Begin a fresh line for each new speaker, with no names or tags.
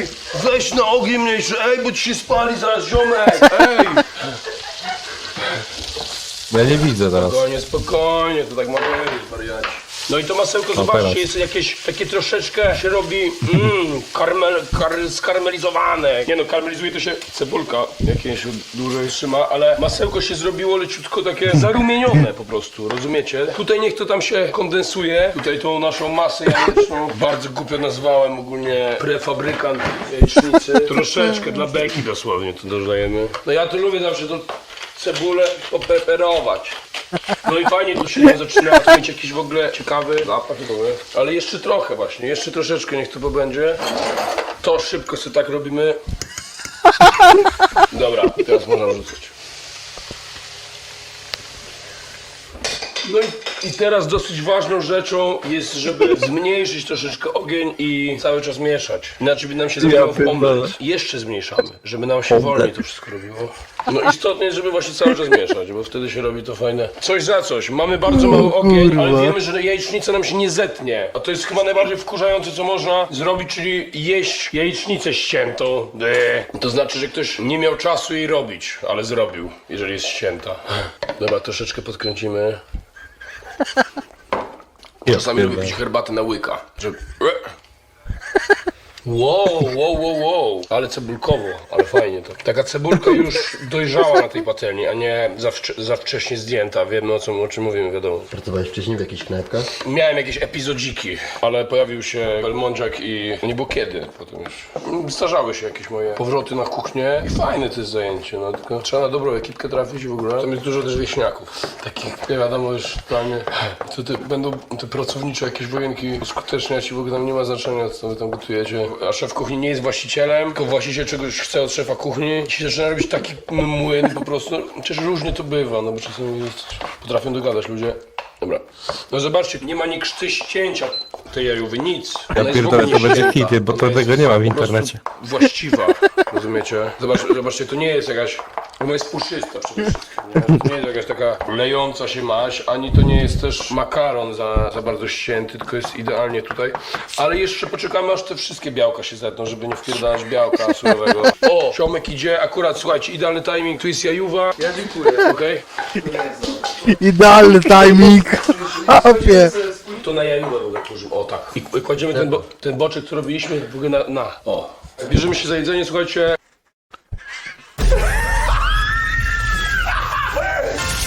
ej, weź na ogień mniejszy, ej, bo ci się spali zaraz ziomek, ej.
Ja nie widzę teraz.
Spokojnie, spokojnie, to tak ma być, wariaci. No i to masełko,
teraz.
zobaczcie, jest jakieś takie troszeczkę się robi mm, karmel, kar, skarmelizowane. Nie no, karmelizuje to się cebulka jakieś dłużej trzyma, ale masełko się zrobiło leciutko takie zarumienione po prostu, rozumiecie? Tutaj niech to tam się kondensuje. Tutaj tą naszą masę jajeczną bardzo głupio nazwałem ogólnie prefabrykant jajecznicy. Troszeczkę dla beki dosłownie to dodajemy. No ja to lubię zawsze to cebulę popeperować. No i fajnie tu się zaczyna mieć jakiś w ogóle ciekawy zapach, dobry. ale jeszcze trochę właśnie, jeszcze troszeczkę niech to pobędzie. To szybko sobie tak robimy. Dobra, teraz można wrzucać. No i, teraz dosyć ważną rzeczą jest, żeby zmniejszyć troszeczkę ogień i cały czas mieszać. Inaczej by nam się zamieniło w omlet. Jeszcze zmniejszamy, żeby nam się wolniej to wszystko robiło. No istotne jest, żeby właśnie cały czas mieszać, bo wtedy się robi to fajne. Coś za coś. Mamy bardzo mały ogień, ale wiemy, że jajecznica nam się nie zetnie. A to jest chyba najbardziej wkurzające, co można zrobić, czyli jeść jajecznicę ściętą. To znaczy, że ktoś nie miał czasu jej robić, ale zrobił, jeżeli jest ścięta. Dobra, troszeczkę podkręcimy. Czasami lubię pić herbatę na łyka. Żeby... Wow, wow, wow, wow. Ale cebulkowo, ale fajnie to. Taka cebulka już dojrzała na tej patelni, a nie za, wcze- za wcześnie zdjęta. Wiemy o, czym- o czym mówimy, wiadomo.
Pracowałeś wcześniej w jakichś knajpkach?
Miałem jakieś epizodziki, ale pojawił się Belmondziak i nie było kiedy potem już. Starzały się jakieś moje powroty na kuchnię i fajne to jest zajęcie, no tylko trzeba na dobrą ekipkę trafić w ogóle. Tam jest dużo też wieśniaków, takich nie wiadomo już totalnie, to te, będą te pracownicze jakieś wojenki uskuteczniać i w ogóle tam nie ma znaczenia co wy tam gotujecie. A szef kuchni nie jest właścicielem, tylko właściciel czegoś chce od szefa kuchni i się zaczyna robić taki młyn po prostu. Chociaż różnie to bywa, no bo czasami jest, potrafią dogadać ludzie. Dobra. No zobaczcie, nie ma ni krzty tej jajówy, nic. Ona jest w
pierdolę, to będzie
ścięta.
hit, bo
Ona
to
jest
tego nie ma w
po prostu
internecie.
Właściwa, rozumiecie? Zobacz, zobaczcie, to nie jest jakaś... Ona jest puszysta przede wszystkim. Nie? To nie jest jakaś taka lejąca się maść, ani to nie jest też makaron za, za bardzo ścięty, tylko jest idealnie tutaj. Ale jeszcze poczekamy, aż te wszystkie białka się zetną, żeby nie wpierdalać białka surowego. O, siomek idzie, akurat, słuchajcie, idealny timing, tu jest jajuwa. Ja dziękuję. Okej?
Idealny timing. Opie.
To na jajówę ogóle położymy. O tak. I i kładziemy ten, bo, ten boczek, co robiliśmy w ogóle na, na. O. Bierzemy się za jedzenie, słuchajcie.